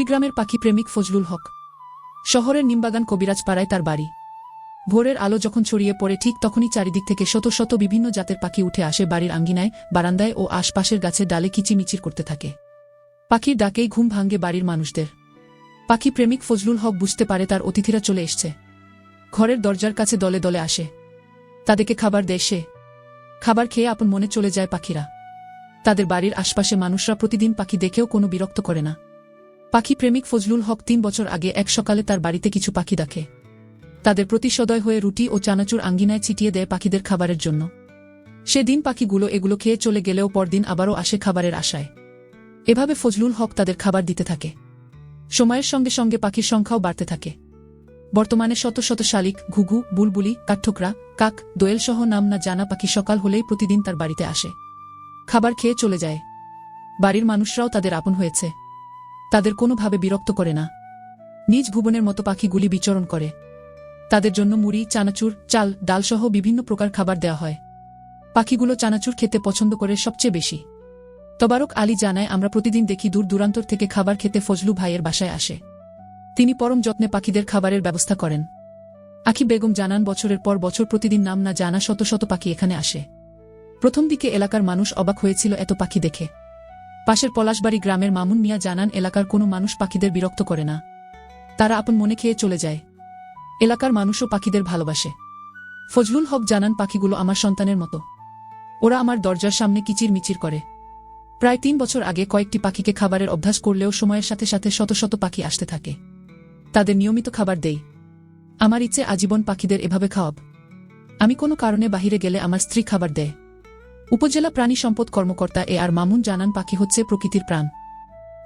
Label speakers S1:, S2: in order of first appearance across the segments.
S1: কুড়িগ্রামের পাখি প্রেমিক ফজলুল হক। শহরের নিমবাগান কবিরাজ পাড়ায় তার বাড়ি। ভোরের আলো যখন ছড়িয়ে পড়ে, ঠিক তখনই চারিদিক থেকে শত শত বিভিন্ন জাতের পাখি উঠে আসে বাড়ির আঙ্গিনায়, বারান্দায় ও আশপাশের গাছে ডালে কিচিমিচির করতে থাকে। পাখির ডাকেই ঘুম ভাঙ্গে বাড়ির মানুষদের। পাখি প্রেমিক ফজলুল হক বুঝতে পারে তার অতিথিরা চলে এসছে। ঘরের দরজার কাছে দলে দলে আসে। তাদেরকে খাবার দেয় সে। খাবার খেয়ে আপন মনে চলে যায় পাখিরা। তাদের বাড়ির আশপাশে মানুষরা প্রতিদিন পাখি দেখেও কোনো বিরক্ত করে না। পাখি প্রেমিক ফজলুল হক তিন বছর আগে এক সকালে তার বাড়িতে কিছু পাখি দেখে। তাদের প্রতি সদয় হয়ে রুটি ও চানাচুর আঙ্গিনায় ছিটিয়ে দেয় পাখিদের খাবারের জন্য। সেদিন পাখিগুলো এগুলো খেয়ে চলে গেলেও পরদিন আবারও আসে খাবারের আশায়। এভাবে ফজলুল হক তাদের খাবার দিতে থাকে। সময়ের সঙ্গে সঙ্গে পাখির সংখ্যাও বাড়তে থাকে। বর্তমানে শত শত শালিক, ঘুঘু, বুলবুলি, কাঠঠোকরা, কাক দোয়েলসহ নাম না জানা পাখি সকাল হলেই প্রতিদিন তার বাড়িতে আসে। খাবার খেয়ে চলে যায়। বাড়ির মানুষরাও তাদের আপন হয়েছে। তাদের কোনোভাবে বিরক্ত করে না। নিজ ভুবনের মতো পাখিগুলি বিচরণ করে। তাদের জন্য মুড়ি, চানাচুর, চাল, ডালসহ বিভিন্ন প্রকার খাবার দেওয়া হয়। পাখিগুলো চানাচুর খেতে পছন্দ করে সবচেয়ে বেশি। তবারক আলী জানায়, আমরা প্রতিদিন দেখি দূর দূরান্তর থেকে খাবার খেতে ফজলু ভাইয়ের বাসায় আসে। তিনি পরম যত্নে পাখিদের খাবারের ব্যবস্থা করেন। আখি বেগম জানান, বছরের পর বছর প্রতিদিন নাম না জানা শত শত পাখি এখানে আসে। প্রথম দিকে এলাকার মানুষ অবাক হয়েছিল এত পাখি দেখে। পাশের পলাশবাড়ি গ্রামের মামুন মিয়া জানান, এলাকার কোনো মানুষ পাখিদের বিরক্ত করে না। তারা আপন মনে খেয়ে চলে যায়। এলাকার মানুষও পাখিদের ভালোবাসে। ফজলুল হক জানান, পাখিগুলো আমার সন্তানের মতো। ওরা আমার দরজার সামনে কিচির মিচির করে। প্রায় তিন বছর আগে কয়েকটি পাখিকে খাবারের অভ্যাস করলেও সময়ের সাথে সাথে শত শত পাখি আসতে থাকে। তাদের নিয়মিত খাবার দেই। আমার ইচ্ছে আজীবন পাখিদের এভাবে খাওয়াব। আমি কোনো কারণে বাহিরে গেলে আমার স্ত্রী খাবার দেয়। উপজেলা প্রাণী সম্পদ কর্মকর্তা এ আর মামুন জানান, পাখি হচ্ছে প্রকৃতির প্রাণ।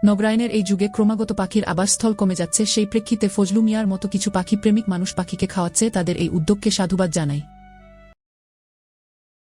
S1: নগরায়নের এই যুগে ক্রমাগত পাখির আবাসস্থল কমে যাচ্ছে, সেই প্রেক্ষিতে ফজলু মিয়ার মতো কিছু পাখি প্রেমিক মানুষ পাখিকে খাওয়াচ্ছে, তাদের এই উদ্যোগকে সাধুবাদ জানায়।